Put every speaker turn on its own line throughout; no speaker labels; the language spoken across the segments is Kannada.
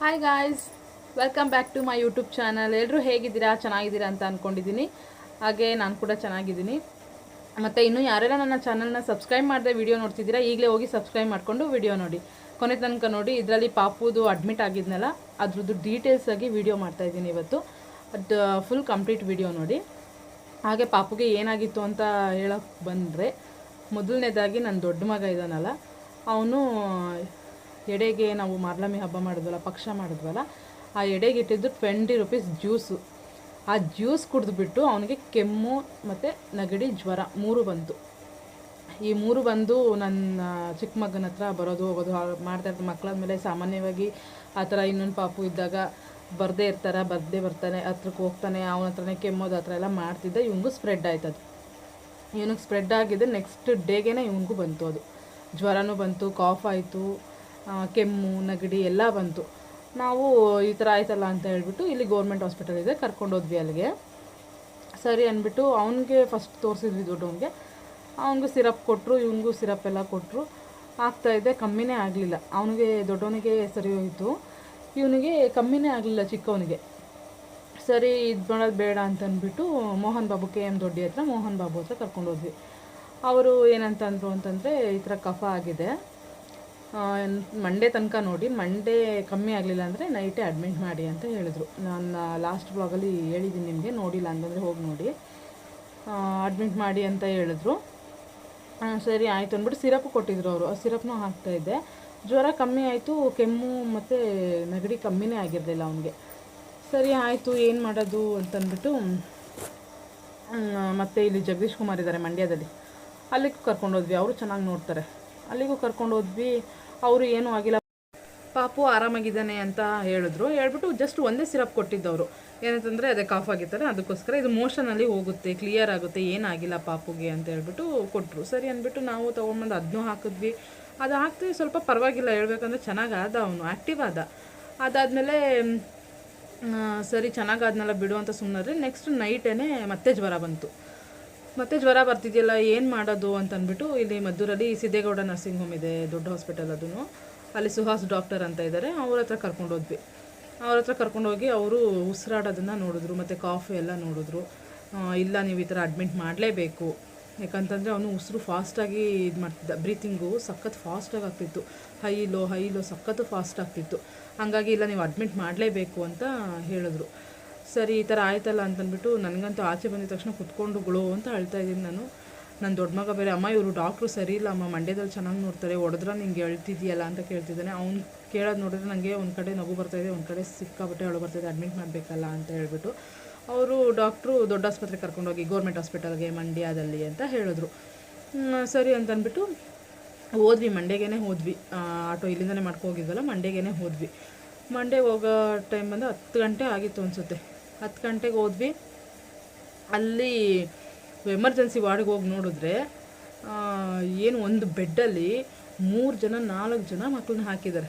Hi guys welcome back to my YouTube channel ಎಲ್ಲರೂ ಹೇಗಿದ್ದೀರಾ? ಚೆನ್ನಾಗಿದ್ದೀರಾ ಅಂತ ಅಂದ್ಕೊಂಡಿದ್ದೀನಿ ಹಾಗೆ ನಾನು ಕೂಡ ಚೆನ್ನಾಗಿದ್ದೀನಿ. ಮತ್ತು ಇನ್ನೂ ಯಾರೆಲ್ಲ ನನ್ನ ಚಾನಲ್ನ ಸಬ್ಸ್ಕ್ರೈಬ್ ಮಾಡದೆ ವೀಡಿಯೋ ನೋಡ್ತಿದ್ದೀರಾ, ಈಗಲೇ ಹೋಗಿ ಸಬ್ಸ್ಕ್ರೈಬ್ ಮಾಡಿಕೊಂಡು ವಿಡಿಯೋ ನೋಡಿ. ಕೊನೆ ತನಕ ನೋಡಿ, ಇದರಲ್ಲಿ ಪಾಪುದು ಅಡ್ಮಿಟ್ ಆಗಿದ್ನಲ್ಲ, ಅದ್ರದ್ದು ಡೀಟೇಲ್ಸ್ ಆಗಿ ವಿಡಿಯೋ ಮಾಡ್ತಾಯಿದ್ದೀನಿ ಇವತ್ತು. ಅದು ಫುಲ್ ಕಂಪ್ಲೀಟ್ ವಿಡಿಯೋ ನೋಡಿ. ಹಾಗೆ ಪಾಪುಗೆ ಏನಾಗಿತ್ತು ಅಂತ ಹೇಳೋಕ್ಕೆ ಬಂದರೆ, ಮೊದಲನೇದಾಗಿ ನನ್ನ ದೊಡ್ಡ ಮಗ ಇದ್ದಾನಲ್ಲ ಅವನು ಎಡೆಗೆ ನಾವು ಮಾರ್ಲಮಿ ಹಬ್ಬ ಮಾಡಿದ್ವಲ್ಲ, ಪಕ್ಷ ಮಾಡಿದ್ವಲ್ಲ, ಆ ಎಡೆಗೆ ಇಟ್ಟಿದ್ದು ಟ್ವೆಂಟಿ ರುಪೀಸ್ ಜ್ಯೂಸು ಆ ಜ್ಯೂಸ್ ಕುಡಿದ್ಬಿಟ್ಟು ಅವನಿಗೆ ಕೆಮ್ಮು ಮತ್ತು ನೆಗಡಿ ಜ್ವರ ಮೂರು ಬಂತು. ಈ ಮೂರು ಬಂದು ನನ್ನ ಚಿಕ್ಕ ಮಗನ ಹತ್ರ ಬರೋದು, ಹೋಗೋದು ಮಾಡ್ತಾ ಇರ್ತಾರೆ. ಮಕ್ಕಳ ಮೇಲೆ ಸಾಮಾನ್ಯವಾಗಿ ಆ ಥರ ಇನ್ನೊಂದು ಪಾಪು ಇದ್ದಾಗ ಬರದೇ ಇರ್ತಾರೆ, ಬರದೇ ಬರ್ತಾನೆ, ಹತ್ರಕ್ಕೆ ಹೋಗ್ತಾನೆ, ಅವನ ಹತ್ರನೇ ಕೆಮ್ಮೋದು ಆ ಥರ ಎಲ್ಲ ಮಾಡ್ತಿದ್ದೆ. ಇವಂಗೂ ಸ್ಪ್ರೆಡ್ ಆಯ್ತದು ಇವನಿಗೆ ಸ್ಪ್ರೆಡ್ ಆಗಿದೆ ನೆಕ್ಸ್ಟ್ ಡೇಗೇನೆ ಇವನಿಗೂ ಬಂತು ಅದು. ಜ್ವರನೂ ಬಂತು ಕಾಫ್ ಆಯಿತು. ಕೆಮ್ಮು, ನೆಗಡಿ ಎಲ್ಲ ಬಂತು. ನಾವು ಈ ಥರ ಆಯ್ತಲ್ಲ ಅಂತ ಹೇಳ್ಬಿಟ್ಟು ಇಲ್ಲಿ ಗೌರ್ಮೆಂಟ್ ಹಾಸ್ಪಿಟಲ್ ಇದೆ ಕರ್ಕೊಂಡೋದ್ವಿ ಅಲ್ಲಿಗೆ. ಸರಿ ಅಂದ್ಬಿಟ್ಟು ಅವನಿಗೆ ಫಸ್ಟ್ ತೋರಿಸಿದ್ವಿ ದೊಡ್ಡವನಿಗೆ ಅವನಿಗೂ. ಸಿರಪ್ ಕೊಟ್ಟರು ಇವನಿಗೂ ಸಿರಪ್ ಎಲ್ಲ ಕೊಟ್ಟರು ಆಗ್ತಾಯಿದೆ ಕಮ್ಮಿನೇ ಆಗಲಿಲ್ಲ. ಅವನಿಗೆ, ದೊಡ್ಡವನಿಗೆ ಸರಿ ಹೋಯಿತು. ಇವನಿಗೆ ಕಮ್ಮಿನೇ ಆಗಲಿಲ್ಲ, ಚಿಕ್ಕವನಿಗೆ. ಸರಿ, ಇದು ಮಾಡೋದು ಬೇಡ ಅಂತಂದ್ಬಿಟ್ಟು ಮೋಹನ್ ಬಾಬು, ಕೆ ಎಂ ದೊಡ್ಡಿ ಹತ್ರ ಮೋಹನ್ ಬಾಬು ಹತ್ರ ಕರ್ಕೊಂಡೋದ್ವಿ ಅವರು ಏನಂತಂದರು ಅಂತಂದರೆ ಈ ಥರ ಕಫ ಆಗಿದೆ. ಮಂಡೇ ತನಕ ನೋಡಿ ಮಂಡೇ ಕಮ್ಮಿ ಆಗಲಿಲ್ಲ ಅಂದರೆ ನೈಟೇ ಅಡ್ಮಿಟ್ ಮಾಡಿ ಅಂತ ಹೇಳಿದರು. ನಾನು ಲಾಸ್ಟ್ ಬ್ಲಾಗಲ್ಲಿ ಹೇಳಿದ್ದೀನಿ ನಿಮಗೆ, ನೋಡಿಲ್ಲ ಅಂತಂದರೆ ಹೋಗಿ ನೋಡಿ. ಅಡ್ಮಿಟ್ ಮಾಡಿ ಅಂತ ಹೇಳಿದ್ರು. ಸರಿ ಆಯಿತು ಅಂದ್ಬಿಟ್ಟು ಸಿರಪ್ ಕೊಟ್ಟಿದ್ರು ಅವರು. ಆ ಸಿರಪ್ನೂ ಹಾಕ್ತಾಯಿದ್ದೆ ಜ್ವರ ಕಮ್ಮಿ ಆಯಿತು, ಕೆಮ್ಮು ಮತ್ತು ನೆಗಡಿ ಕಮ್ಮಿನೇ ಆಗಿರಲಿಲ್ಲ ಅವನಿಗೆ. ಸರಿ ಆಯಿತು, ಏನು ಮಾಡೋದು ಅಂತಂದ್ಬಿಟ್ಟು ಮತ್ತು ಇಲ್ಲಿ ಜಗದೀಶ್ ಕುಮಾರ್ ಇದ್ದಾರೆ ಮಂಡ್ಯದಲ್ಲಿ. ಅಲ್ಲಿಗೆ ಕರ್ಕೊಂಡೋದ್ವಿ ಅವರು ಚೆನ್ನಾಗಿ ನೋಡ್ತಾರೆ. ಅಲ್ಲಿಗೂ ಕರ್ಕೊಂಡೋದ್ವಿ ಅವರು ಏನೂ ಆಗಿಲ್ಲ. ಪಾಪು ಆರಾಮಾಗಿದ್ದಾನೆ ಅಂತ ಹೇಳಿದ್ರು. ಹೇಳ್ಬಿಟ್ಟು ಜಸ್ಟ್ ಒಂದೇ ಸಿರಪ್ ಕೊಟ್ಟಿದ್ದವರು. ಏನಂತಂದರೆ ಅದೇ ಕಾಫ್ ಆಗಿರ್ತಾರೆ ಅದಕ್ಕೋಸ್ಕರ ಇದು ಮೋಷನಲ್ಲಿ ಹೋಗುತ್ತೆ ಕ್ಲಿಯರ್ ಆಗುತ್ತೆ, ಏನಾಗಿಲ್ಲ ಪಾಪುಗೆ ಅಂತ ಹೇಳ್ಬಿಟ್ಟು ಕೊಟ್ಟರು ಸರಿ ಅಂದ್ಬಿಟ್ಟು ನಾವು ತೊಗೊಂಡ್ಬಂದು ಅದನ್ನೂ ಹಾಕಿದ್ವಿ. ಅದು ಹಾಕ್ತೀವಿ ಸ್ವಲ್ಪ ಪರವಾಗಿಲ್ಲ, ಹೇಳ್ಬೇಕಂದ್ರೆ ಚೆನ್ನಾಗಿ ಆದ ಅವನು ಆ್ಯಕ್ಟಿವ್ ಆದ. ಅದಾದಮೇಲೆ ಸರಿ ಚೆನ್ನಾಗಾದ್ನಲ್ಲ ಬಿಡು ಅಂತ ಸುಮ್ಮನೆ ನೆಕ್ಸ್ಟ್ ನೈಟೇ ಮತ್ತೆ ಜ್ವರ ಬಂತು. ಮತ್ತೆ ಜ್ವರ ಬರ್ತಿದೆಯಲ್ಲ, ಏನು ಮಾಡೋದು ಅಂತ ಅಂದ್ಬಿಟ್ಟು ಇಲ್ಲಿ ಮದ್ದೂರಲ್ಲಿ ಸಿದ್ದೇಗೌಡ ನರ್ಸಿಂಗ್ ಹೋಮ್ ಇದೆ, ದೊಡ್ಡ ಹಾಸ್ಪಿಟಲ್ ಅದೂ ಅಲ್ಲಿ ಸುಹಾಸ್ ಡಾಕ್ಟರ್ ಅಂತ ಇದ್ದಾರೆ ಅವ್ರ ಹತ್ರ ಕರ್ಕೊಂಡೋದ್ವಿ ಅವ್ರ ಹತ್ರ ಕರ್ಕೊಂಡೋಗಿ ಅವರು ಉಸಿರಾಡೋದನ್ನು ನೋಡಿದ್ರು, ಮತ್ತು ಕಾಫಿ ಎಲ್ಲ ನೋಡಿದ್ರು. ಇಲ್ಲ, ನೀವು ಈ ಥರ ಅಡ್ಮಿಟ್ ಮಾಡಲೇಬೇಕು. ಯಾಕಂತಂದರೆ ಅವನು ಉಸಿರು ಫಾಸ್ಟಾಗಿ ಇದು ಮಾಡ್ತಿದ್ದ. ಬ್ರೀತಿಂಗು ಸಖತ್ ಫಾಸ್ಟಾಗಿ ಆಗ್ತಿತ್ತು. ಹೈ ಲೋ ಹೈ ಲೋ ಸಖತ್ತು ಫಾಸ್ಟ್ ಆಗ್ತಿತ್ತು. ಹಾಗಾಗಿ ಇಲ್ಲ, ನೀವು ಅಡ್ಮಿಟ್ ಮಾಡಲೇಬೇಕು ಅಂತ ಹೇಳಿದ್ರು. ಸರಿ, ಈ ಥರ ಆಯ್ತಲ್ಲ ಅಂತಂದ್ಬಿಟ್ಟು ನನಗಂತೂ ಆಚೆ ಬಂದಿದ ತಕ್ಷಣ ಕುತ್ಕೊಂಡು ಗುಳು ಅಂತ ಅಳ್ತಾ ಇದ್ದೀನಿ ನಾನು. ನನ್ನ ದೊಡ್ಡ ಮಗ ಬೇರೆ, ಅಮ್ಮ, ಇವರು ಡಾಕ್ಟ್ರು ಸರಿ ಇಲ್ಲ, ಅಮ್ಮ, ಮಂಡ್ಯದಲ್ಲಿ ಚೆನ್ನಾಗಿ ನೋಡ್ತಾರೆ, ಹೊಡೆದ್ರೆ ನಿಂಗೆ ಹೇಳ್ತಿದ್ಯಲ್ಲ? ಅಂತ ಕೇಳ್ತಿದ್ದಾನೆ. ಅವ್ನು ಕೇಳೋದು ನೋಡಿದ್ರೆ ನನಗೆ ಒಂದು ಕಡೆ ನಗು ಬರ್ತಾಯಿದೆ ಒಂದು ಕಡೆ ಸಿಕ್ಕಾಬಟ್ಟೆ ಅಳು ಬರ್ತಾಯಿದೆ ಅಡ್ಮಿಟ್ ಮಾಡಬೇಕಲ್ಲ ಅಂತ ಹೇಳ್ಬಿಟ್ಟು ಅವರು ಡಾಕ್ಟ್ರು ದೊಡ್ಡ ಆಸ್ಪತ್ರೆಗೆ ಕರ್ಕೊಂಡೋಗಿ ಗೌರ್ಮೆಂಟ್ ಹಾಸ್ಪಿಟಲ್ಗೆ ಮಂಡ್ಯದಲ್ಲಿ ಅಂತ ಹೇಳಿದ್ರು. ಸರಿ ಅಂತಂದ್ಬಿಟ್ಟು ಹೋದ್ವಿ ಮಂಡ್ಯಗೇ ಹೋದ್ವಿ. ಆಟೋ ಇಲ್ಲಿಂದನೇ ಮಾಡ್ಕೊ ಹೋಗಿದ್ವಲ್ಲ ಮಂಡ್ಯಗೇ ಹೋದ್ವಿ. ಮಂಡ್ಯ ಹೋಗೋ ಟೈಮ್ ಬಂದು ಹತ್ತು ಗಂಟೆ ಆಗಿತ್ತು ಅನಿಸುತ್ತೆ. ಹತ್ತು ಗಂಟೆಗೆ ಹೋದ್ವಿ. ಅಲ್ಲಿ ಎಮರ್ಜೆನ್ಸಿ ವಾರ್ಡ್ಗೆ ಹೋಗಿ ನೋಡಿದ್ರೆ ಏನು ಒಂದು ಬೆಡ್ಡಲ್ಲಿ ಮೂರು ಜನ, ನಾಲ್ಕು ಜನ ಮಕ್ಕಳನ್ನ ಹಾಕಿದ್ದಾರೆ.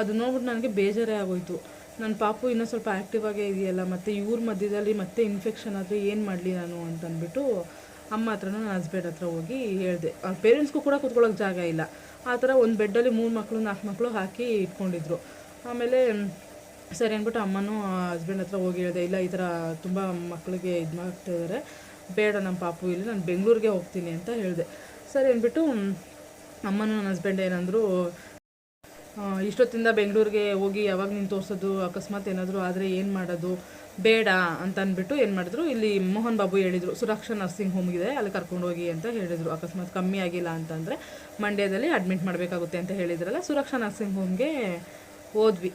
ಅದು ನೋಡ್ಬಿಟ್ಟು ನನಗೆ ಬೇಜಾರೇ ಆಗೋಯ್ತು. ನನ್ನ ಪಾಪು ಇನ್ನೂ ಸ್ವಲ್ಪ ಆ್ಯಕ್ಟಿವ್ ಆಗೇ ಇದೆಯಲ್ಲ, ಮತ್ತು ಇವ್ರ ಮಧ್ಯದಲ್ಲಿ ಮತ್ತೆ ಇನ್ಫೆಕ್ಷನ್ ಆದರೆ ಏನು ಮಾಡಲಿ ನಾನು ಅಂತಂದ್ಬಿಟ್ಟು ಅಮ್ಮ ಹತ್ರನೂ ನನ್ನ ಹಸ್ಬೆಂಡ್ ಹತ್ರ ಹೋಗಿ ಹೇಳಿದೆ. ಪೇರೆಂಟ್ಸ್ಗೂ ಕೂಡ ಕೂತ್ಕೊಳ್ಳೋಕೆ ಜಾಗ ಇಲ್ಲ. ಆ ಥರ ಒಂದು ಬೆಡ್ಡಲ್ಲಿ ಮೂರು ಮಕ್ಕಳು, ನಾಲ್ಕು ಮಕ್ಕಳು ಹಾಕಿ ಇಟ್ಕೊಂಡಿದ್ರು. ಆಮೇಲೆ ಸರಿ ಅಂದ್ಬಿಟ್ಟು ಅಮ್ಮನೂ ಹಸ್ಬೆಂಡ್ ಹತ್ರ ಹೋಗಿ ಹೇಳಿದೆ ಇಲ್ಲ, ಈ ಥರ ತುಂಬ ಮಕ್ಕಳಿಗೆ ಇದು ಮಾಡ್ತಾ ಇದ್ದಾರೆ ಬೇಡ ನಮ್ಮ ಪಾಪು, ಇಲ್ಲಿ ನಾನು ಬೆಂಗಳೂರಿಗೆ ಹೋಗ್ತೀನಿ ಅಂತ ಹೇಳಿದೆ. ಸರಿ ಅಂದ್ಬಿಟ್ಟು ಅಮ್ಮನೂ ನನ್ನ ಹಸ್ಬೆಂಡ್ ಏನಂದರು ಇಷ್ಟೊತ್ತಿಂದ ಬೆಂಗಳೂರಿಗೆ ಹೋಗಿ ಯಾವಾಗ ನೀನು ತೋರಿಸೋದು, ಅಕಸ್ಮಾತ್ ಏನಾದರೂ ಆದರೆ ಏನು ಮಾಡೋದು, ಬೇಡ ಅಂತ ಅಂದ್ಬಿಟ್ಟು ಏನು ಮಾಡಿದ್ರು. ಇಲ್ಲಿ ಮೋಹನ್ ಬಾಬು ಹೇಳಿದರು, ಸುರಕ್ಷಾ ನರ್ಸಿಂಗ್ ಹೋಮ್ ಇದೆ, ಅಲ್ಲಿ ಕರ್ಕೊಂಡೋಗಿ ಅಂತ ಹೇಳಿದರು. ಅಕಸ್ಮಾತ್ ಕಮ್ಮಿ ಆಗಿಲ್ಲ ಅಂತಂದರೆ ಮಂಡ್ಯದಲ್ಲಿ ಅಡ್ಮಿಟ್ ಮಾಡಬೇಕಾಗುತ್ತೆ ಅಂತ ಹೇಳಿದ್ರಲ್ಲ, ಸುರಕ್ಷಾ ನರ್ಸಿಂಗ್ ಹೋಮ್ಗೆ ಹೋದ್ವಿ.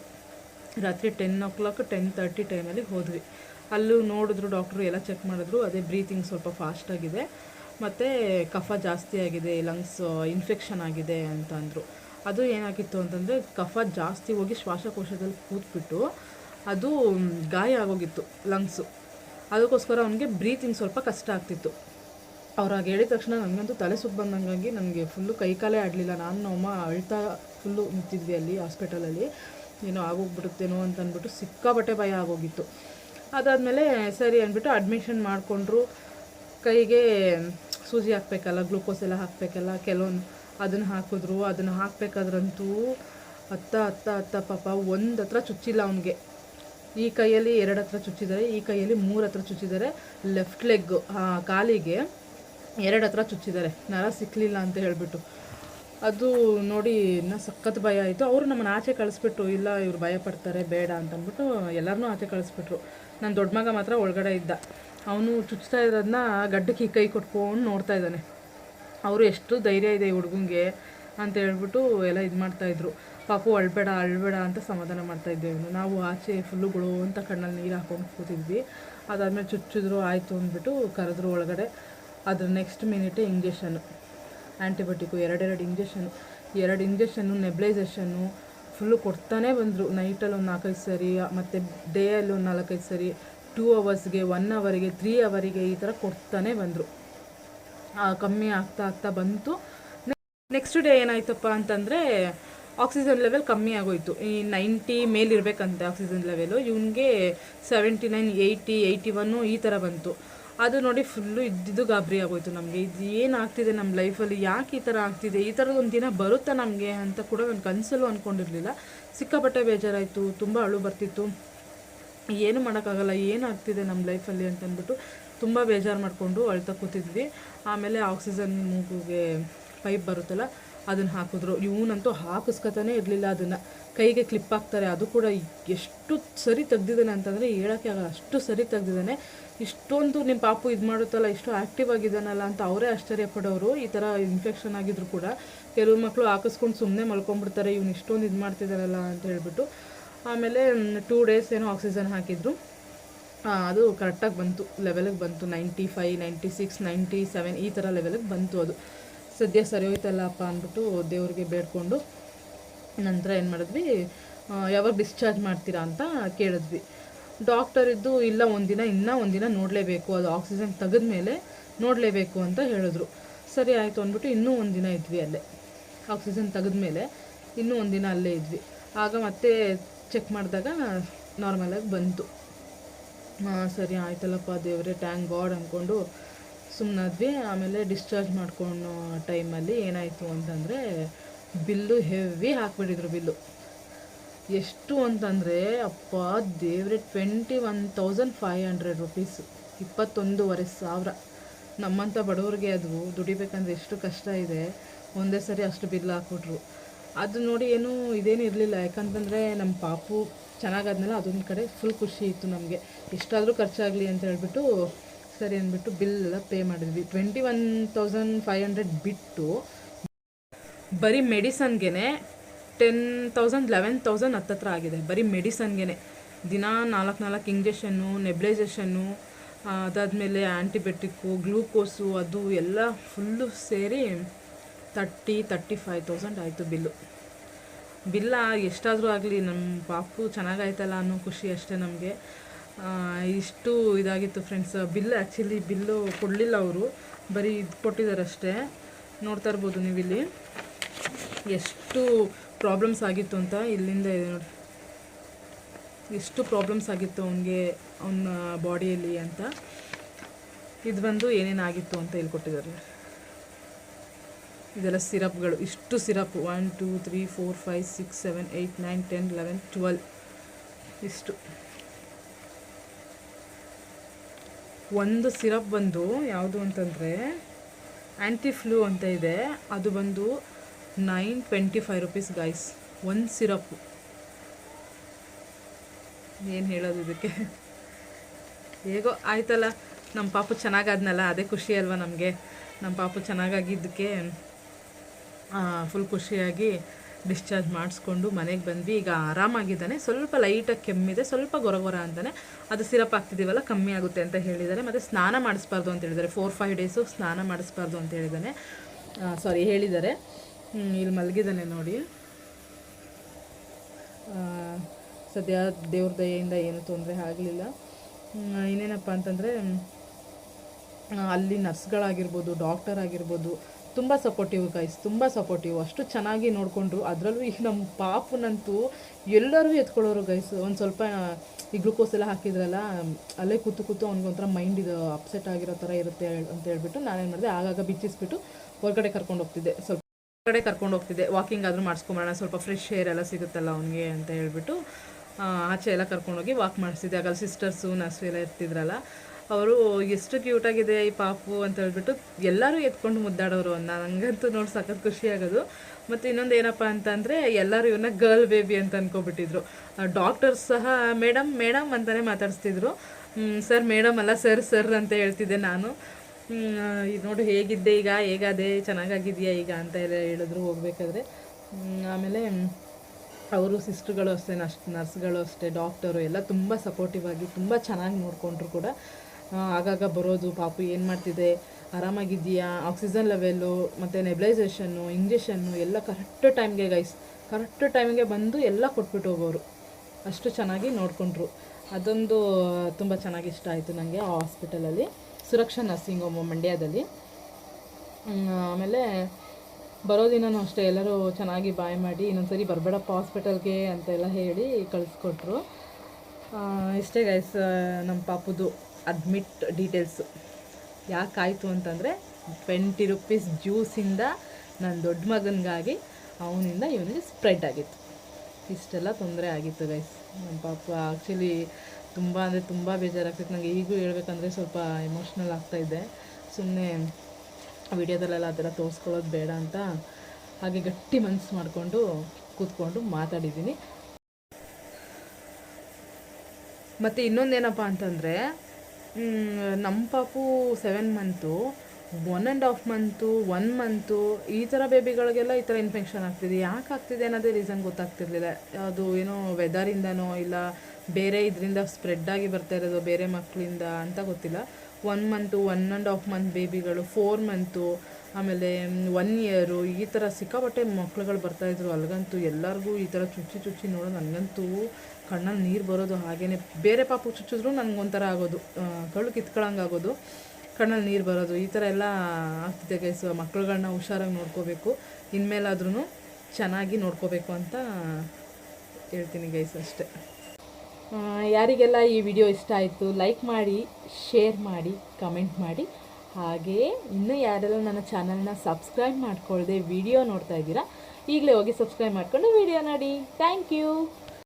ರಾತ್ರಿ ten o'clock ten thirty ಟೈಮಲ್ಲಿ ಹೋದ್ವಿ. ಅಲ್ಲೂ ನೋಡಿದ್ರು ಡಾಕ್ಟ್ರು ಎಲ್ಲ ಚೆಕ್ ಮಾಡಿದ್ರು, ಅದೇ ಬ್ರೀತಿಂಗ್ ಸ್ವಲ್ಪ ಫಾಸ್ಟ್ ಆಗಿದೆ. ಮತ್ತು ಕಫ ಜಾಸ್ತಿ ಆಗಿದೆ ಲಂಗ್ಸ್ ಇನ್ಫೆಕ್ಷನ್ ಆಗಿದೆ ಅಂತ ಅಂದರು. ಅದು ಏನಾಗಿತ್ತು ಅಂತಂದರೆ, ಕಫ ಜಾಸ್ತಿ ಹೋಗಿ ಶ್ವಾಸಕೋಶದಲ್ಲಿ ಕೂತ್ಬಿಟ್ಟು ಅದು ಗಾಯ ಆಗೋಗಿತ್ತು ಲಂಗ್ಸು ಅದಕ್ಕೋಸ್ಕರ ಅವನಿಗೆ ಬ್ರೀತಿಂಗ್ ಸ್ವಲ್ಪ ಕಷ್ಟ ಆಗ್ತಿತ್ತು. ಅವ್ರು ಹಾಗೆ ಹೇಳಿದ ತಕ್ಷಣ ನನಗಂತೂ ತಲೆ ಸುತ್ತು ಬಂದಂಗಾಗಿ ನನಗೆ ಫುಲ್ಲು ಕೈಕಾಲೇ ಆಡಲಿಲ್ಲ. ನಾನು ನಮ್ಮಮ್ಮ ಅಳ್ತಾ ಫುಲ್ಲು ನಿಂತಿದ್ವಿ ಅಲ್ಲಿ ಹಾಸ್ಪಿಟಲಲ್ಲಿ ಏನೋ ಆಗೋಗ್ಬಿಡುತ್ತೇನೋ ಅಂತ ಅಂದ್ಬಿಟ್ಟು ಸಿಕ್ಕಾಬಟ್ಟೆ ಭಯ ಆಗೋಗಿತ್ತು. ಅದಾದಮೇಲೆ ಸರಿ ಅಂದ್ಬಿಟ್ಟು ಅಡ್ಮಿಷನ್ ಮಾಡಿಕೊಂಡ್ರು. ಕೈಗೆ ಸೂಜಿ ಹಾಕಬೇಕಲ್ಲ ಗ್ಲೂಕೋಸ್ ಎಲ್ಲ ಹಾಕಬೇಕಲ್ಲ, ಕೆಲವೊಂದು ಅದನ್ನು ಹಾಕಿದ್ರು. ಅದನ್ನು ಹಾಕಬೇಕಾದ್ರಂತೂ ಹತ್ತ ಹತ್ತ ಹತ್ತ ಪಾಪ ಒಂದು ಹತ್ರ ಚುಚ್ಚಿಲ್ಲ ಅವನಿಗೆ. ಈ ಕೈಯಲ್ಲಿ ಎರಡು ಹತ್ರ ಚುಚ್ಚಿದ್ದಾರೆ ಈ ಕೈಯಲ್ಲಿ ಮೂರು ಹತ್ರ ಚುಚ್ಚಿದ್ದಾರೆ ಲೆಫ್ಟ್ ಲೆಗ್ ಕಾಲಿಗೆ ಎರಡು ಹತ್ರ ಚುಚ್ಚಿದ್ದಾರೆ ನರ ಸಿಕ್ಕಲಿಲ್ಲ ಅಂತ ಹೇಳಿಬಿಟ್ಟು. ಅದು ನೋಡಿ ಇನ್ನೂ ಸಖತ್ ಭಯ ಆಯಿತು. ಅವರು ನಮ್ಮನ್ನು ಆಚೆ ಕಳಿಸ್ಬಿಟ್ರು ಇಲ್ಲ ಇವ್ರು ಭಯ ಪಡ್ತಾರೆ, ಬೇಡ ಅಂತಂದ್ಬಿಟ್ಟು ಎಲ್ಲರನ್ನೂ ಆಚೆ ಕಳಿಸ್ಬಿಟ್ರು. ನನ್ನ ದೊಡ್ಡ ಮಗ ಮಾತ್ರ ಒಳಗಡೆ ಇದ್ದ. ಅವನು ಚುಚ್ತಾ ಇರೋದನ್ನ ಗಡ್ಡಕ್ಕೆ ಕೈ ಕೊಟ್ಕೊಂಡು ನೋಡ್ತಾ ಇದ್ದಾನೆ. ಅವರು ಎಷ್ಟು ಧೈರ್ಯ ಇದೆ ಈ ಹುಡುಗಂಗೆ ಅಂತ ಹೇಳ್ಬಿಟ್ಟು ಎಲ್ಲ ಇದು ಮಾಡ್ತಾಯಿದ್ರು ಪಾಪು, ಅಳ್ಬೇಡ ಅಳ್ಬೇಡ ಅಂತ ಸಮಾಧಾನ ಮಾಡ್ತಾಯಿದ್ದೆ ಇವನು ನಾವು ಆಚೆ ಫುಲ್ಲುಗಳು ಅಂತ ಕಣ್ಣಲ್ಲಿ ನೀರು ಹಾಕೊಂಡು ಕೂತಿದ್ವಿ. ಅದಾದಮೇಲೆ ಚುಚ್ಚಿದ್ರು, ಆಯಿತು ಅಂದ್ಬಿಟ್ಟು ಕರೆದ್ರು ಒಳಗಡೆ. ಅದ್ರ ನೆಕ್ಸ್ಟ್ ಮಿನಿಟೇ ಇಂಜೆಷನ್ನು ಆ್ಯಂಟಿಬಯೋಟಿಕ್ಕು ಎರಡೆರಡು ಇಂಜೆಕ್ಷನ್, ಎರಡು ಇಂಜೆಕ್ಷನ್ನು, ನೆಬ್ಲೈಸೇಷನ್ನು ಫುಲ್ಲು ಕೊಡ್ತಾನೆ ಬಂದರು. ನೈಟಲ್ಲಿ ಒಂದು ನಾಲ್ಕೈದು ಸರಿ, ಮತ್ತು ಡೇಯಲ್ಲಿ ಒಂದು ನಾಲ್ಕೈದು ಸರಿ ಟೂ ಅವರ್ಸ್ಗೆ ಒನ್ ಅವರಿಗೆ ತ್ರೀ ಅವರಿಗೆ ಈ ಥರ ಕೊಡ್ತಾನೆ ಬಂದರು. ಕಮ್ಮಿ ಆಗ್ತಾ ಆಗ್ತಾ ಬಂತು. ನೆಕ್ಸ್ಟ್ ಡೇ ಏನಾಯ್ತಪ್ಪ ಅಂತಂದರೆ ಆಕ್ಸಿಜನ್ ಲೆವೆಲ್ ಕಮ್ಮಿ ಆಗೋಯಿತು. ಈ ನೈಂಟಿ ಮೇಲಿರಬೇಕಂತೆ ಆಕ್ಸಿಜನ್ ಲೆವೆಲು ಇವನಿಗೆ seventy nine eighty eighty one ಈ ಥರ ಬಂತು. ಅದು ನೋಡಿ ಫುಲ್ಲು ಇದ್ದಿದ್ದು ಗಾಬರಿ ಆಗೋಯ್ತು ನಮಗೆ. ಇದು ಏನಾಗ್ತಿದೆ ನಮ್ಮ ಲೈಫಲ್ಲಿ ಯಾಕೆ ಈ ಥರ ಆಗ್ತಿದೆ? ಈ ಥರದ್ದು ಒಂದು ದಿನ ಬರುತ್ತಾ ನಮಗೆ ಅಂತ ಕೂಡ ನಾನು ಕನಸಲ್ಲೂ ಅಂದ್ಕೊಂಡಿರಲಿಲ್ಲ ಸಿಕ್ಕಾಪಟ್ಟೆ ಬೇಜಾರಾಯಿತು, ತುಂಬ ಅಳು ಬರ್ತಿತ್ತು. ಏನು ಮಾಡೋಕ್ಕಾಗಲ್ಲ ಏನಾಗ್ತಿದೆ ನಮ್ಮ ಲೈಫಲ್ಲಿ ಅಂತಂದ್ಬಿಟ್ಟು ತುಂಬ ಬೇಜಾರು ಮಾಡಿಕೊಂಡು ಅಳ್ತಾ ಕೂತಿದ್ವಿ. ಆಮೇಲೆ ಆಕ್ಸಿಜನ್ ಮೂಗುಗೆ ಪೈಪ್ ಬರುತ್ತಲ್ಲ ಅದನ್ನು ಹಾಕಿದ್ರು. ಇವನಂತೂ ಹಾಕಿಸ್ಕೊತಾನೆ ಇರಲಿಲ್ಲ ಅದನ್ನು. ಕೈಗೆ ಕ್ಲಿಪ್ ಹಾಕ್ತಾರೆ, ಅದು ಕೂಡ ಎಷ್ಟು ಸರಿ ತೆಗ್ದಿದ್ದಾನೆ ಅಂತಂದರೆ ಹೇಳೋಕ್ಕೆ ಆಗಲ್ಲ. ಅಷ್ಟು ಸರಿ ತೆಗ್ದಿದ್ದಾನೆ. ಇಷ್ಟೊಂದು ನಿಮ್ಮ ಪಾಪು ಇದು ಮಾಡುತ್ತಲ್ಲ, ಇಷ್ಟು ಆ್ಯಕ್ಟಿವ್ ಆಗಿದ್ದಾನಲ್ಲ ಅಂತ ಅವರೇ ಆಶ್ಚರ್ಯ ಪಡೋರು. ಈ ಥರ ಇನ್ಫೆಕ್ಷನ್ ಆಗಿದ್ರು ಕೂಡ ಕೆಲವು ಮಕ್ಕಳು ಹಾಕಿಸ್ಕೊಂಡು ಸುಮ್ಮನೆ ಮಲ್ಕೊಂಡ್ಬಿಡ್ತಾರೆ, ಇವ್ನು ಇಷ್ಟೊಂದು ಇದು ಮಾಡ್ತಿದ್ದಾರಲ್ಲ ಅಂತ ಹೇಳ್ಬಿಟ್ಟು. ಆಮೇಲೆ ಟೂ ಡೇಸ್ ಏನೋ ಆಕ್ಸಿಜನ್ ಹಾಕಿದ್ರು. ಅದು ಕರೆಕ್ಟಾಗಿ ಬಂತು ಲೆವೆಲಿಗೆ ಬಂತು. Ninety five ninety six ninety seven ಈ ಥರ ಲೆವೆಲಿಗೆ ಬಂತು ಅದು. ಸದ್ಯ ಸರಿ ಹೋಯ್ತಲ್ಲಪ್ಪ ಅಂದ್ಬಿಟ್ಟು ದೇವ್ರಿಗೆ ಬೇಡ್ಕೊಂಡು ನಂತರ ಏನು ಮಾಡಿದ್ವಿ ಯಾವಾಗ ಡಿಸ್ಚಾರ್ಜ್ ಮಾಡ್ತೀರಾ ಅಂತ ಕೇಳಿದ್ವಿ. ಡಾಕ್ಟರ್ ಇದ್ದು ಇಲ್ಲ ಒಂದಿನ ಇನ್ನೂ ಒಂದಿನ ನೋಡಲೇಬೇಕು, ಅದು ಆಕ್ಸಿಜನ್ ತೆಗೆದ್ಮೇಲೆ ನೋಡಲೇಬೇಕು ಅಂತ ಹೇಳಿದ್ರು. ಸರಿ ಆಯಿತು ಅಂದ್ಬಿಟ್ಟು ಇನ್ನೂ ಒಂದಿನ ಇದ್ವಿ ಅಲ್ಲೇ. ಆಕ್ಸಿಜನ್ ತೆಗೆದ್ಮೇಲೆ ಇನ್ನೂ ಒಂದಿನ ಅಲ್ಲೇ ಇದ್ವಿ. ಆಗ ಮತ್ತೆ ಚೆಕ್ ಮಾಡಿದಾಗ ನಾರ್ಮಲಾಗಿ ಬಂತು. ಸರಿ ಆಯ್ತಲ್ಲಪ್ಪ ದೇವರೇ ಟ್ಯಾಂಕ್ ಗಾಡ್ ಅಂದ್ಕೊಂಡು ಸುಮ್ಮನಾದ್ವಿ ಆಮೇಲೆ ಡಿಸ್ಚಾರ್ಜ್ ಮಾಡ್ಕೊಂಡು ಟೈಮಲ್ಲಿ ಏನಾಯಿತು ಅಂತಂದರೆ ಬಿಲ್ಲು ಹೆವಿ ಹಾಕ್ಬಿಟ್ಟಿದ್ರು ಬಿಲ್ಲು. ಎಷ್ಟು ಅಂತಂದರೆ, ಅಪ್ಪ ದೇವ್ರೆ twenty one thousand five hundred rupees ಇಪ್ಪತ್ತೊಂದೂವರೆ ಸಾವಿರ. ನಮ್ಮಂಥ ಬಡವ್ರಿಗೆ ಅದು ದುಡಿಬೇಕಂದ್ರೆ ಎಷ್ಟು ಕಷ್ಟ ಇದೆ. ಒಂದೇ ಸರಿ ಅಷ್ಟು ಬಿಲ್ ಹಾಕ್ಬಿಟ್ರು. ಅದು ನೋಡಿ ಏನೂ ಇದೇನು ಇರಲಿಲ್ಲ. ಯಾಕಂತಂದರೆ ನಮ್ಮ ಪಾಪು ಚೆನ್ನಾಗಾದ್ಮೇಲೆ ಅದೊಂದು ಕಡೆ ಫುಲ್ ಖುಷಿ ಇತ್ತು ನಮಗೆ. ಎಷ್ಟಾದರೂ ಖರ್ಚಾಗಲಿ ಅಂತ ಹೇಳ್ಬಿಟ್ಟು ಸರಿ ಅಂದ್ಬಿಟ್ಟು ಬಿಲ್ ಎಲ್ಲ ಪೇ ಮಾಡಿದ್ವಿ. Twenty one thousand five hundred ಬಿಟ್ಟು ಬರೀ ಮೆಡಿಸನ್ಗೆ ಟೆನ್ ತೌಸಂಡ್ ಲೆವೆನ್ ತೌಸಂಡ್ ಹತ್ತತ್ರ ಆಗಿದೆ. ಬರೀ ಮೆಡಿಸನ್ಗೆ ದಿನ ನಾಲ್ಕು ನಾಲ್ಕು ಇಂಜೆಷನ್ನು ನೆಬ್ಲೈಜೇಷನ್ನು ಅದಾದಮೇಲೆ ಆ್ಯಂಟಿಬಯೋಟಿಕ್ಕು ಗ್ಲೂಕೋಸು ಅದು ಎಲ್ಲ ಫುಲ್ಲು ಸೇರಿ ತರ್ಟಿ ತರ್ಟಿ ಫೈವ್ ತೌಸಂಡ್ ಆಯಿತು ಬಿಲ್ಲು ಬಿಲ್ಲ ಎಷ್ಟಾದರೂ ಆಗಲಿ ನಮ್ಮ ಪಾಪು ಚೆನ್ನಾಗಾಯ್ತಲ್ಲ ಅನ್ನೋ ಖುಷಿ ಅಷ್ಟೇ ನಮಗೆ. ಇಷ್ಟು ಇದಾಗಿತ್ತು ಫ್ರೆಂಡ್ಸ್ ಬಿಲ್ ಆ್ಯಕ್ಚುಲಿ ಬಿಲ್ಲು ಕೊಡಲಿಲ್ಲ ಅವರು. ಬರೀ ಇದು ಕೊಟ್ಟಿದ್ದಾರೆ ಅಷ್ಟೇ ನೋಡ್ತಾ ಇರ್ಬೋದು ನೀವು ಇಲ್ಲಿ ಎಷ್ಟು ಪ್ರಾಬ್ಲಮ್ಸ್ ಆಗಿತ್ತು ಅಂತ ಇಲ್ಲಿಂದ ಇದೆ ನೋಡಿ ಎಷ್ಟು ಪ್ರಾಬ್ಲಮ್ಸ್ ಆಗಿತ್ತು ಅವನಿಗೆ, ಅವನ ಬಾಡಿಯಲ್ಲಿ ಅಂತ. ಇದು ಬಂದು ಏನೇನಾಗಿತ್ತು ಅಂತ ಇಲ್ಲಿ ಕೊಟ್ಟಿದ್ದಾರೆ ನೋಡಿ. ಇದೆಲ್ಲ ಸಿರಪ್ಗಳು ಇಷ್ಟು syrup one two three four five six seven eight nine ten eleven twelve ಇಷ್ಟು. ಒಂದು ಸಿರಪ್ ಬಂದು ಯಾವುದು ಅಂತಂದರೆ ಆ್ಯಂಟಿ ಫ್ಲೂ ಅಂತ ಇದೆ. ಅದು ಬಂದು nine twenty five rupees guys ಒಂದು ಸಿರಪ್. ಏನು ಹೇಳೋದು ಇದಕ್ಕೆ? ಹೇಗೋ ಆಯ್ತಲ್ಲ, ನಮ್ಮ ಪಾಪು ಚೆನ್ನಾಗಾದ್ನಲ್ಲ, ಅದೇ ಖುಷಿ ಅಲ್ವಾ ನಮಗೆ? ನಮ್ಮ ಪಾಪು ಚೆನ್ನಾಗಾಗಿದ್ದಕ್ಕೆ ಫುಲ್ ಖುಷಿಯಾಗಿ ಡಿಸ್ಚಾರ್ಜ್ ಮಾಡಿಸ್ಕೊಂಡು ಮನೆಗೆ ಬಂದ್ವಿ. ಈಗ ಆರಾಮಾಗಿದ್ದಾನೆ. ಸ್ವಲ್ಪ ಲೈಟಾಗಿ ಕೆಮ್ಮಿದೆ. ಸ್ವಲ್ಪ ಗೊರಗೊರ ಗೊರ ಅಂತಾನೆ. ಅದು ಸಿರಪ್ ಹಾಕ್ತಿದ್ದೀವಲ್ಲ ಕಮ್ಮಿ ಆಗುತ್ತೆ ಅಂತ ಹೇಳಿದ್ದಾರೆ ಮತ್ತು ಸ್ನಾನ ಮಾಡಿಸ್ಬಾರ್ದು ಅಂತ ಹೇಳಿದ್ದಾರೆ ಫೋರ್ ಫೈವ್ ಡೇಸು ಸ್ನಾನ ಮಾಡಿಸ್ಬಾರ್ದು ಅಂತ ಹೇಳಿದ್ದಾನೆ ಸಾರಿ ಹೇಳಿದ್ದಾರೆ ಇಲ್ಲಿ ಮಲಗಿದ್ದಾನೆ ನೋಡಿ. ಸದ್ಯ ದೇವ್ರ ದಯೆಯಿಂದ ಏನು ತೊಂದರೆ ಆಗಲಿಲ್ಲ. ಇನ್ನೇನಪ್ಪ ಅಂತಂದರೆ ಅಲ್ಲಿ ನರ್ಸ್ಗಳಾಗಿರ್ಬೋದು, ಡಾಕ್ಟರ್ ಆಗಿರ್ಬೋದು ತುಂಬ ಸಪೋರ್ಟಿವ್ ಗೈಸ್ ತುಂಬ ಸಪೋರ್ಟಿವ್ ಅಷ್ಟು ಚೆನ್ನಾಗಿ ನೋಡಿಕೊಂಡ್ರು. ಅದರಲ್ಲೂ ಈಗ ನಮ್ಮ ಪಾಪನಂತೂ ಎಲ್ಲರೂ ಎತ್ಕೊಳ್ಳೋರು ಗೈಸ್ ಒಂದು ಸ್ವಲ್ಪ ಈ ಗ್ಲೂಕೋಸ್ ಎಲ್ಲ ಹಾಕಿದ್ರಲ್ಲ, ಅಲ್ಲೇ ಕೂತು ಕೂತು ಅವ್ನಿಗೊಂಥರ ಮೈಂಡ್ ಇದು ಅಪ್ಸೆಟ್ ಆಗಿರೋ ಥರ ಇರುತ್ತೆ ಅಂತ ಹೇಳ್ಬಿಟ್ಟು ನಾನೇನು ಮಾಡಿದೆ, ಆಗಾಗ ಬಿಚ್ಚಿಸ್ಬಿಟ್ಟು ಹೊರಗಡೆ ಕರ್ಕೊಂಡು ಹೋಗ್ತಿದ್ದೆ. ಸ್ವಲ್ಪ ಹೊರಗಡೆ ಕರ್ಕೊಂಡು ಹೋಗ್ತಿದ್ದೆ. ವಾಕಿಂಗ್ ಆದರೂ ಮಾಡಿಸ್ಕೊಂಬರೋಣ, ಸ್ವಲ್ಪ ಫ್ರೆಶ್ ಏರ್ ಎಲ್ಲ ಸಿಗುತ್ತಲ್ಲ ಅವನಿಗೆ ಅಂತ ಹೇಳ್ಬಿಟ್ಟು ಆಚೆ ಎಲ್ಲ ಕರ್ಕೊಂಡೋಗಿ ವಾಕ್ ಮಾಡಿಸಿದ್ದೆ. ಆಗಲ್ಲಿ ಸಿಸ್ಟರ್ಸು ನರ್ಸು ಎಲ್ಲ ಇರ್ತಿದ್ರಲ್ಲ ಅವರು ಎಷ್ಟು ಕ್ಯೂಟಾಗಿದೆ ಈ ಪಾಪು ಅಂತ ಹೇಳ್ಬಿಟ್ಟು ಎಲ್ಲರೂ ಎತ್ಕೊಂಡು ಮುದ್ದಾಡೋರು. ನನಗಂತೂ ನೋಡಿ ಸಖತ್ ಖುಷಿ ಆಗೋದು. ಮತ್ತು ಇನ್ನೊಂದು ಏನಪ್ಪ ಅಂತಂದರೆ ಎಲ್ಲರೂ ಇವನ್ನ ಗರ್ಲ್ ಬೇಬಿ ಅಂತ ಅಂದ್ಕೊಬಿಟ್ಟಿದ್ರು ಡಾಕ್ಟರ್ಸ್ ಸಹ ಮೇಡಮ್ ಮೇಡಮ್ ಅಂತಲೇ ಮಾತಾಡಿಸ್ತಿದ್ರು. ಸರ್ ಮೇಡಮ್ ಅಲ್ಲ ಸರ್ ಸರ್ ಅಂತ ಹೇಳ್ತಿದ್ದೆ ನಾನು. ನೋಡು ಹೇಗಿದ್ದೆ ಈಗ, ಹೇಗಾದೆ, ಚೆನ್ನಾಗಾಗಿದೆಯಾ ಈಗ ಅಂತ ಎಲ್ಲ ಹೇಳಿದ್ರು ಹೋಗಬೇಕಾದ್ರೆ. ಆಮೇಲೆ ಅವರು ಸಿಸ್ಟ್ರುಗಳು ಅಷ್ಟೇ ನರ್ಸ್ಗಳು ಅಷ್ಟೇ ಡಾಕ್ಟರು ಎಲ್ಲ ತುಂಬ ಸಪೋರ್ಟಿವ್ ಆಗಿ ತುಂಬ ಚೆನ್ನಾಗಿ ನೋಡಿಕೊಂಡ್ರು ಕೂಡ. ಆಗಾಗ ಬರೋದು, ಪಾಪು ಏನು ಮಾಡ್ತಿದೆ? ಆರಾಮಾಗಿದೆಯಾ ಆಕ್ಸಿಜನ್ ಲೆವೆಲ್ಲು ಮತ್ತು ನೆಬ್ಲೈಸೇಷನ್ನು ಇಂಜೆಷನ್ನು ಎಲ್ಲ ಕರೆಕ್ಟ್ ಟೈಮ್ಗೆ ಗೈಸ್ ಕರೆಕ್ಟ್ ಟೈಮ್ಗೆ ಬಂದು ಎಲ್ಲ ಕೊಟ್ಬಿಟ್ಟು ಹೋಗೋರು. ಅಷ್ಟು ಚೆನ್ನಾಗಿ ನೋಡಿಕೊಂಡ್ರು. ಅದೊಂದು, ತುಂಬ ಚೆನ್ನಾಗಿ ಇಷ್ಟ ಆಯಿತು ನನಗೆ ಆ ಹಾಸ್ಪಿಟಲಲ್ಲಿ ಸುರಕ್ಷಾ ನರ್ಸಿಂಗ್ ಹೋಮ್ ಮಂಡ್ಯದಲ್ಲಿ. ಆಮೇಲೆ ಬರೋ ದಿನಾನೂ ಅಷ್ಟೇ, ಎಲ್ಲರೂ ಚೆನ್ನಾಗಿ ಬಾಯ್ ಮಾಡಿ ಇನ್ನೊಂದು ಸರಿ ಬರಬೇಡಪ್ಪ ಹಾಸ್ಪಿಟಲ್ಗೆ ಅಂತೆಲ್ಲ ಹೇಳಿ ಕಳಿಸ್ಕೊಟ್ರು. ಇಷ್ಟೇ ಗೈಸ್ ನಮ್ಮ ಪಾಪುದು. ಅಡ್ಮಿಟ್ ಡೀಟೇಲ್ಸು ಯಾಕಾಯಿತು ಅಂತಂದರೆ ಟ್ವೆಂಟಿ ರುಪೀಸ್ ಜ್ಯೂಸಿಂದ ನನ್ನ ದೊಡ್ಡ ಮಗನಿಗಾಗಿ ಅವನಿಂದ ಇವನಿಗೆ ಸ್ಪ್ರೆಡ್ ಆಗಿತ್ತು. ಇಷ್ಟೆಲ್ಲ ತೊಂದರೆ ಆಗಿತ್ತು ಗೈಸ್ ನಮ್ಮ ಪಾಪ ಆ್ಯಕ್ಚುಲಿ ತುಂಬ ಅಂದರೆ ತುಂಬ ಬೇಜಾರಾಗ್ತಿತ್ತು. ನನಗೆ ಈಗೂ ಹೇಳ್ಬೇಕಂದ್ರೆ ಸ್ವಲ್ಪ ಎಮೋಷ್ನಲ್ ಆಗ್ತಾಯಿದ್ದೆ ಸುಮ್ಮನೆ ವಿಡಿಯೋದಲ್ಲೆಲ್ಲ ಅದೆಲ್ಲ ತೋರಿಸ್ಕೊಳ್ಳೋದು ಬೇಡ ಅಂತ ಹಾಗೆ ಗಟ್ಟಿ ಮನಸ್ಸು ಮಾಡಿಕೊಂಡು ಕೂತ್ಕೊಂಡು ಮಾತಾಡಿದ್ದೀನಿ. ಮತ್ತು ಇನ್ನೊಂದೇನಪ್ಪ ಅಂತಂದರೆ ನಮ್ಮ ಪಾಪು seven month one and half month one month ಈ ಥರ ಬೇಬಿಗಳಿಗೆಲ್ಲ ಈ ಥರ ಇನ್ಫೆಕ್ಷನ್ ಆಗ್ತಿದೆ. ಯಾಕೆ ಆಗ್ತಿದೆ ಅನ್ನೋದೇ ರೀಸನ್ ಗೊತ್ತಾಗ್ತಿರ್ಲಿಲ್ಲ. ಅದು ಏನೋ ವೆದರಿಂದನೋ ಇಲ್ಲ, ಬೇರೆ ಇದರಿಂದ ಸ್ಪ್ರೆಡ್ ಆಗಿ ಬರ್ತಾ ಇರೋದು, ಬೇರೆ ಮಕ್ಕಳಿಂದ ಅಂತ ಗೊತ್ತಿಲ್ಲ. One month one and half month ಬೇಬಿಗಳು four month ಆಮೇಲೆ ಒನ್ ಇಯರು ಈ ಥರ ಸಿಕ್ಕಾಪಟ್ಟೆ ಮಕ್ಳುಗಳು ಬರ್ತಾಯಿದ್ರು ಅಲ್ಗಂತೂ ಎಲ್ಲರಿಗೂ ಈ ಥರ ಚುಚ್ಚಿ ಚುಚ್ಚಿ ನೋಡೋ ನನಗಂತೂ ಕಣ್ಣಲ್ಲಿ ನೀರು ಬರೋದು ಹಾಗೇ ಬೇರೆ ಪಾಪು ಚುಚ್ಚಿದ್ರು ನನಗೊಂಥರ ಆಗೋದು. ಆ, ಕಳ್ಳು ಕಿತ್ಕೊಳಂಗೆ ಆಗೋದು. ಕಣ್ಣಲ್ಲಿ ನೀರು ಬರೋದು. ಈ ಥರ ಎಲ್ಲ ಆಗ್ತಿದೆ ಗೈಸ್ ಮಕ್ಳುಗಳನ್ನ ಹುಷಾರಾಗಿ ನೋಡ್ಕೋಬೇಕು. ಇನ್ಮೇಲಾದ್ರೂ ಚೆನ್ನಾಗಿ ನೋಡ್ಕೋಬೇಕು ಅಂತ ಹೇಳ್ತೀನಿ ಗೈಸ್ ಅಷ್ಟೇ. ಯಾರಿಗೆಲ್ಲ ಈ ವಿಡಿಯೋ ಇಷ್ಟ ಆಯಿತು ಲೈಕ್ ಮಾಡಿ ಶೇರ್ ಮಾಡಿ ಕಮೆಂಟ್ ಮಾಡಿ. ಹಾಗೆಯೇ ಇನ್ನೂ ಯಾರೆಲ್ಲ ನನ್ನ ಚಾನಲ್ನ ಸಬ್ಸ್ಕ್ರೈಬ್ ಮಾಡ್ಕೊಳ್ಳದೆ ವಿಡಿಯೋ ನೋಡ್ತಾ ಇದ್ದೀರಾ ಈಗಲೇ ಹೋಗಿ ಸಬ್ಸ್ಕ್ರೈಬ್ ಮಾಡಿಕೊಂಡು ವಿಡಿಯೋ ನೋಡಿ. Thank you